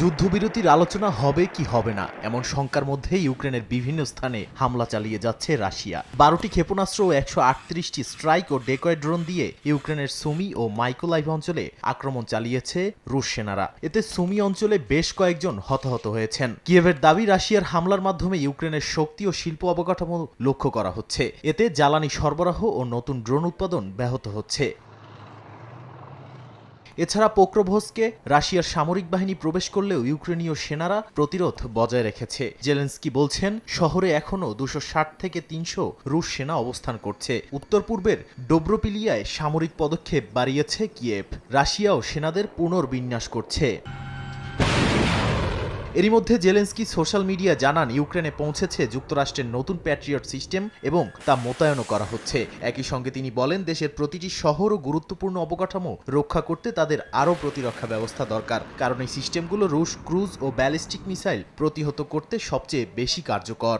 যুদ্ধবিরতির আলোচনা হবে কি হবে না? এমন শঙ্কার মধ্যে ইউক্রেনের বিভিন্ন স্থানে হামলা চালিয়ে যাচ্ছে রাশিয়া। বারোটি ক্ষেপণাস্ত্র ও একশো আটত্রিশটি স্ট্রাইক ও ডেকয় ড্রোন দিয়ে ইউক্রেনের সুমি ও মাইকোলাইভ অঞ্চলে আক্রমণ চালিয়েছে রুশ সেনারা। এতে সুমি অঞ্চলে বেশ কয়েকজন হতাহত হয়েছেন। কিয়েভের দাবি, রাশিয়ার হামলার মাধ্যমে ইউক্রেনের শক্তি ও শিল্প অবকাঠামো লক্ষ্য করা হচ্ছে। এতে জ্বালানি সরবরাহ ও নতুন ড্রোন উৎপাদন ব্যাহত হচ্ছে। এছাড়া পোক্রোভস্কে রাশিয়ার সামরিক বাহিনী প্রবেশ করলেও ইউক্রেনীয় সেনারা প্রতিরোধ বজায় রেখেছে। জেলেন্সকি বলছেন, শহরে এখনও দুশো থেকে তিনশো রুশ সেনা অবস্থান করছে। উত্তর পূর্বের ডোব্রোপিলিয়ায় সামরিক পদক্ষেপ বাড়িয়েছে কিয়েভ। রাশিয়াও সেনাদের পুনর্বিন্যাস করছে। এরই মধ্যে জেলেন্সকি সোশ্যাল মিডিয়া জানান, ইউক্রেনে পৌঁছেছে যুক্তরাষ্ট্রের নতুন প্যাট্রিয়ট সিস্টেম এবং তা মোতায়েনও করা হচ্ছে। একই সঙ্গে তিনি বলেন, দেশের প্রতিটি শহর ও গুরুত্বপূর্ণ অবকাঠামো রক্ষা করতে তাদের আরও প্রতিরক্ষা ব্যবস্থা দরকার, কারণ এই সিস্টেমগুলো রুশ ক্রুজ ও ব্যালিস্টিক মিসাইল প্রতিহত করতে সবচেয়ে বেশি কার্যকর।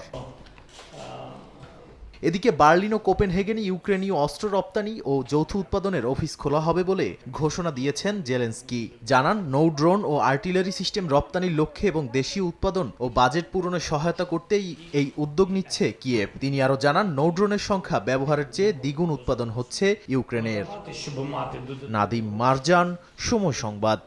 এদিকে বার্লিন ও কোপেনহেগেনে ইউক্রেনীয় অস্ত্র রপ্তানি ও যৌথ উৎপাদনের অফিস খোলা হবে বলে ঘোষণা দিয়েছেন জেলেন্সকি। জানান, নৌ ড্রোন ও আর্টিলারি সিস্টেম রপ্তানির লক্ষ্যে এবং দেশীয় উৎপাদন ও বাজেট পূরণে সহায়তা করতেই এই উদ্যোগ নিচ্ছে কিয়েভ। তিনি আরও জানান, নৌ ড্রোনের সংখ্যা ব্যবহারের চেয়ে দ্বিগুণ উৎপাদন হচ্ছে ইউক্রেনের। নাদিম মারজান, সময় সংবাদ।